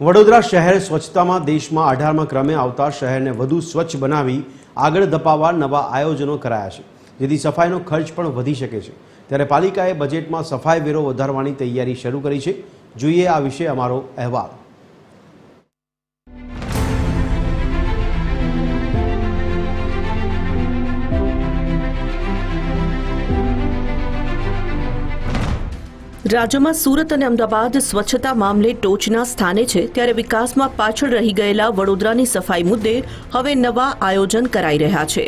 વડોદરા શહેર સ્વચ્છતામાં દેશમાં અઢારમાં ક્રમે આવતા શહેરને વધુ સ્વચ્છ બનાવી આગળ ધપાવવા નવા આયોજનો કરાયા છે, જેથી સફાઈનો ખર્ચ પણ વધી શકે છે. ત્યારે પાલિકાએ બજેટમાં સફાઈ વેરો વધારવાની તૈયારી શરૂ કરી છે. જોઈએ આ વિશે અમારો અહેવાલ. રાજ્યમાં સુરત અને અમદાવાદ સ્વચ્છતા મામલે ટોચના સ્થાને છે ત્યારે વિકાસમાં પાછળ રહી ગયેલા વડોદરાની સફાઈ મુદ્દે હવે નવા આયોજન કરાઈ રહ્યા છે.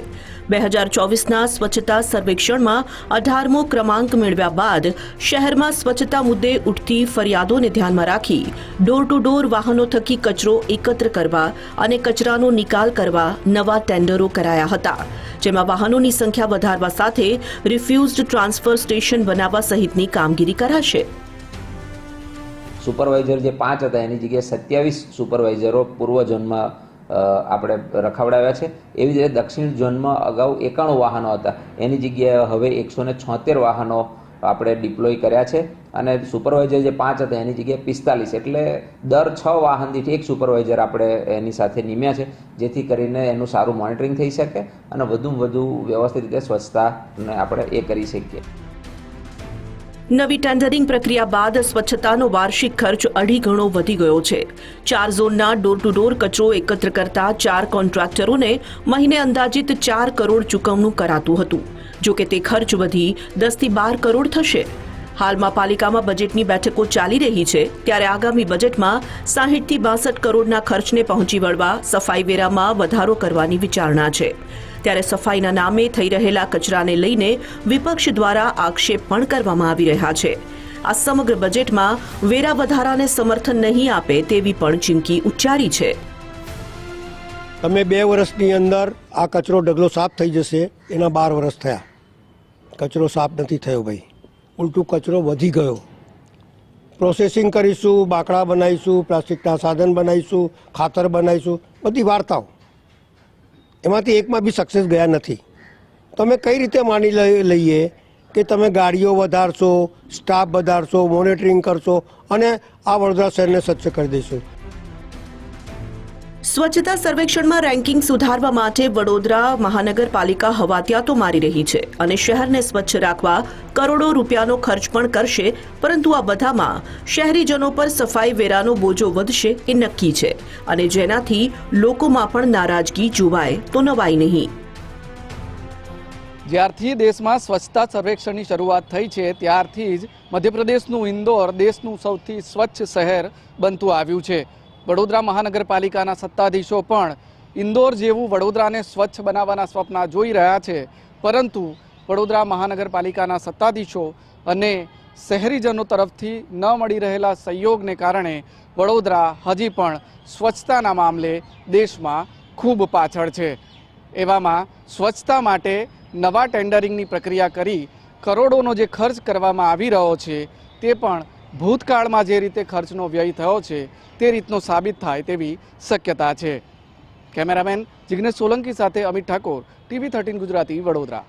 બે હજાર ચોવીસના સ્વચ્છતા સર્વેક્ષણમાં અઢારમો ક્રમાંક મેળવ્યા બાદ શહેરમાં સ્વચ્છતા મુદ્દે ઉઠતી ફરિયાદોને ધ્યાનમાં રાખી ડોર ટુ ડોર વાહનો થકી કચરો એકત્ર કરવા અને કચરાનો નિકાલ કરવા નવા ટેન્ડરો કરાયા હતા, જેમાં વાહનોની સંખ્યા વધારવા સાથે રિફ્યુઝડ ટ્રાન્સફર સ્ટેશન બનાવવા સહિતની કામગીરી કરાશે. સુપરવાઇઝર જે પાંચ હતા, એની જગ્યાએ સત્યાવીસ સુપરવાઇઝરો પૂર્વ આપણે રખાવડાવ્યા છે. એવી જ રીતે દક્ષિણ ઝોનમાં અગાઉ એકાણું વાહનો હતા. એની જગ્યાએ હવે એકસો ને છોતેર વાહનો આપણે ડિપ્લોય કર્યા છે. અને સુપરવાઇઝર જે પાંચ હતા, એની જગ્યાએ પિસ્તાલીસ. એટલે દર છ વાહન દીઠ એક સુપરવાઇઝર આપણે એની સાથે નિમ્યા છે, જેથી કરીને એનું સારું મોનિટરિંગ થઈ શકે અને વધુમાં વધુ વ્યવસ્થિત રીતે સ્વચ્છતાને આપણે એ કરી શકીએ. નવી ટેન્ડરિંગ પ્રક્રિયા બાદ સ્વચ્છતાનો વાર્ષિક ખર્ચ અઢી ગણો વધી ગયો છે. ચાર ઝોનના ડોર ટુ ડોર કચરો એકત્ર કરતા ચાર કોન્ટ્રાક્ટરોને મહિને અંદાજિત ચાર કરોડ ચૂકવણું કરાતું હતું. જો કે તે ખર્ચ વધી દસથી બાર કરોડ થશે. હાલમાં પાલિકામાં બજેટની બેઠકો ચાલી રહી છે, ત્યારે આગામી બજેટમાં સાહીઠથી બાસઠ કરોડના ખર્ચને પહોંચી વળવા સફાઈ વેરામાં વધારો કરવાની વિચારણા છે. ત્યારે સફાઈના નામે થઈ રહેલા કચરાને લઈને વિપક્ષ દ્વારા આક્ષેપ પણ કરવામાં આવી રહ્યા છે. આ સમગ્ર બજેટમાં વેરા વધારાને સમર્થન નહીં આપે તેવી પણ ચીમકી ઉચ્ચારી છે. તમે બે વર્ષની અંદર આ કચરો ઢગલો સાફ થઈ જશે, એના બાર વર્ષ થયા. કચરો સાફ નથી થયો ભાઈ. ઉલટું કચરો વધી ગયો. પ્રોસેસિંગ કરીશું, બાકડા બનાવીશું, પ્લાસ્ટિકના સાધન બનાવીશું, ખાતર બનાવીશું, બધી વાર્તાઓ. એમાંથી એકમાં બી સક્સેસ ગયા નથી. તમે કઈ રીતે માની લઈ- લઈએ કે તમે ગાડીઓ વધારશો સ્ટાફ વધારશો મોનિટરિંગ કરશો અને આ વડોદરા શહેરને સ્વચ્છ કરી દઈશું? સ્વચ્છતા સર્વેક્ષણમાં રેન્કિંગ સુધારવા માટે વડોદરા મહાનગરપાલિકા હવાતિયાતો મારી રહી છે અને શહેરને સ્વચ્છ રાખવા કરોડો રૂપિયાનો ખર્ચ પણ કરશે, પરંતુ આ બધામાં શહેરીજનો પર સફાઈ વેરાનો બોજો વધશે એ નક્કી છે અને જેનાથી લોકોમાં પણ નારાજગી જોવાય તો નવાય નહીં. જ્યારથી દેશમાં સ્વચ્છતા સર્વેક્ષણની શરૂઆત થઈ છે, ત્યારથી જ મધ્યપ્રદેશનું ઇન્દોર દેશનું સૌથી સ્વચ્છ શહેર બનતું આવ્યું છે. વડોદરા મહાનગરપાલિકાના સત્તાધીશો પણ ઇન્દોર જેવું વડોદરાને સ્વચ્છ બનાવવાના સ્વપ્ન જોઈ રહ્યા છે. પરંતુ વડોદરા મહાનગરપાલિકાના સત્તાધીશો અને શહેરીજનો તરફથી ન મળી રહેલા સહયોગને કારણે વડોદરા હજી પણ સ્વચ્છતાના મામલે દેશમાં ખૂબ પાછળ છે. એવામાં સ્વચ્છતા માટે નવા ટેન્ડરિંગની પ્રક્રિયા કરી કરોડોનો જે ખર્ચ કરવામાં આવી રહ્યો છે તે પણ ભૂતકાળમાં જે રીતે ખર્ચનો વ્યય થયો છે, તે રીતનો સાબિત થાય તેવી શક્યતા છે. કેમેરામેન જિગ્નેશ સોલંકી સાથે અમિત ઠાકોર, ટીવી થર્ટીન ગુજરાતી વડોદરા.